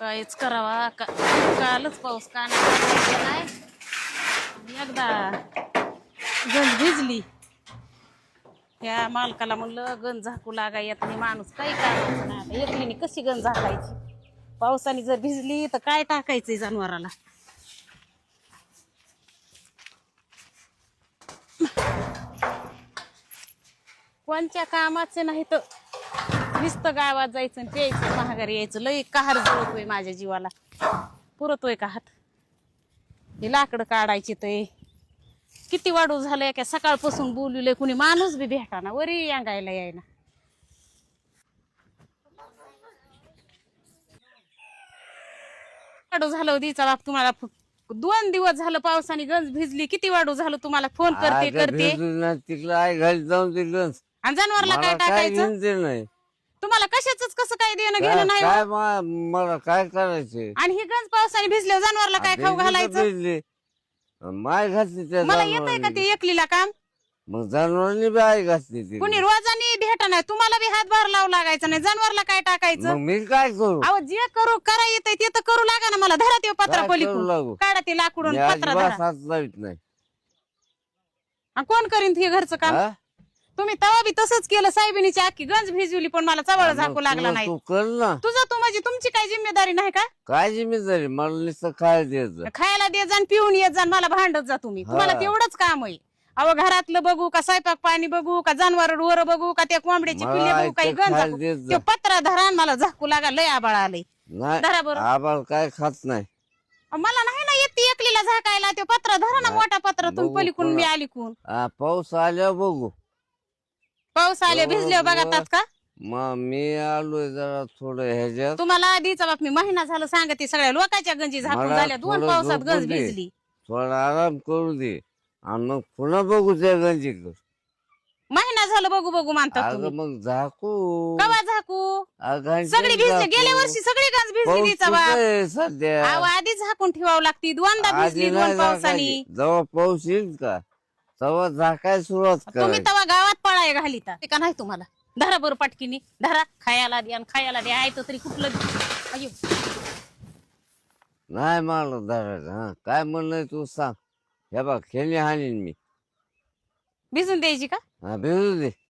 काहीच करावा. का कालच पाऊस का नाही? नाही. एकदा गंज भिजली. त्या मालकाला म्हणलं गंज झाकू लागा येत नाही माणूस. काही करायचं नाही. एकलीने कशी गंज झाकायची? पावसाने जर भिजली तर काय टाकायचंय जनावराला? कोणत्या कामाचे नाही तर नुसतं गावात जायचं आणि प्यायचं महागारी यायचं. लई कहार जुळतोय माझ्या जीवाला. पुरतोय का हात? हे लाकडं काढायची ते. किती वाढू झालंय का सकाळपासून बोलवलंय कुणी? माणूस बी भेटाना वरी अंगायला यायना. वाढू झालं दिचा बाप तुम्हाला फ- दोन दिवस झालं पावसाने गंज भिजली. किती वाढू झालं तुम्हाला? फोन करते करते. तिकडं आई घरी जाऊन तिकडं आणि जनावरला काय काय टाकायचं? घेऊन ते नाही. तुम्हाला कशाच कसं काय देणं घेणं नाही काय हो? मा- मला काय करायचे? आणि ही गंज पावसाने भिजल्यावर जनावरला काय खाऊ घालायचं? भिजली. माय घातली त्या मला येतंय का जनावरांनी. ते एकलीला काम? मग जनावरांनी बी आई घातली ती. कुणी रोजानी भेटा नाही तुम्हाला बी हातभार लावू लागायचा नाही जनावरला काय टाकायचं? मी काय करू? अहो जे करू करा येतंय ते तर करू लागा ना मला धरा ते पत्रा काय करू पलीकडून. लागू? काढा ते लाकडून मी पत्रा अजिबात धरा हात लावित नाही. आणि कोण करीन हे घरचं काम? हा? तुम्ही तवा बी तसंच केलं साहेबिनीची अख्खी गंज भिजवली पण मला चवळ झाकू लागला नाही. तू कर ना. तुझं तू म्हणजे तुमची काय जिम्मेदारी नाही का? काय जिम्मेदारी? मला नुसतं काय द्यायचं खायला दे जा आणि पिऊन येत जा आणि मला भांडत जा तुम्ही. तुम्हाला. तेवढंच काम आहे. अहो घरातलं बघू का स्वयंपाक पाणी बघू का जनावर वर बघू का त्या कोंबड्याची मला पिल्ले बघू काही गंज खायला झाकू. देत जा. ते पत्रा धरा आणि मला झाकू लागा लय आबाळ आलंय. धरा नाही बरं. आबाळ काय खात नाही. अहो, मला नाही ना येत एकलीला झाकायला. ते पत्रा धरा ना मोठा पत्रा तुम्ही बघू पलीकडून मी पुन्हा. आलीकून आ, पाऊस आल्यावर बघू. पाऊस आले. भिजले बघा तात का? मग मी आलोय जरा थोडं ह्याच्यात. तुम्हाला आधीचा बाप मी महिना झालं सांगते सगळ्या लोकांच्या गंजी झाकून मला झाल्या दोन थोडं पावसात झोपू गंज दे. भिजली. थोडा आराम करू दे. आणि मग पुन्हा बघू त्या गंजीकडे. महिना झालं बघू बघू मानतात अगं तुम्ही. मग झाकू. कवा झाकू? अगं सगळी भिजले झाकू. गेल्या वर्षी सगळी गंज भिजली कुठं आहे सध्या. अहो आधी झाकून ठेवावं लागती दोनदा भिजली दोन पावसानी. झाकायची. जेव्हा पाऊस येईल का? तेव्हा झाकाय सुरुवात तुम्ही करायची तेव्हा गावात पळाय घालिता. ते का नाही तुम्हाला? धरा बरं पटकीनी. धरा. खायला द्या आणि खायला द्या. आहे तरी कुठलं अयो नाही मला धरायचं हा. काय म्हणणं तू सांग. हे बघ खेळणी हाणीन मी. भिजून द्यायची का? हा भिजू दे.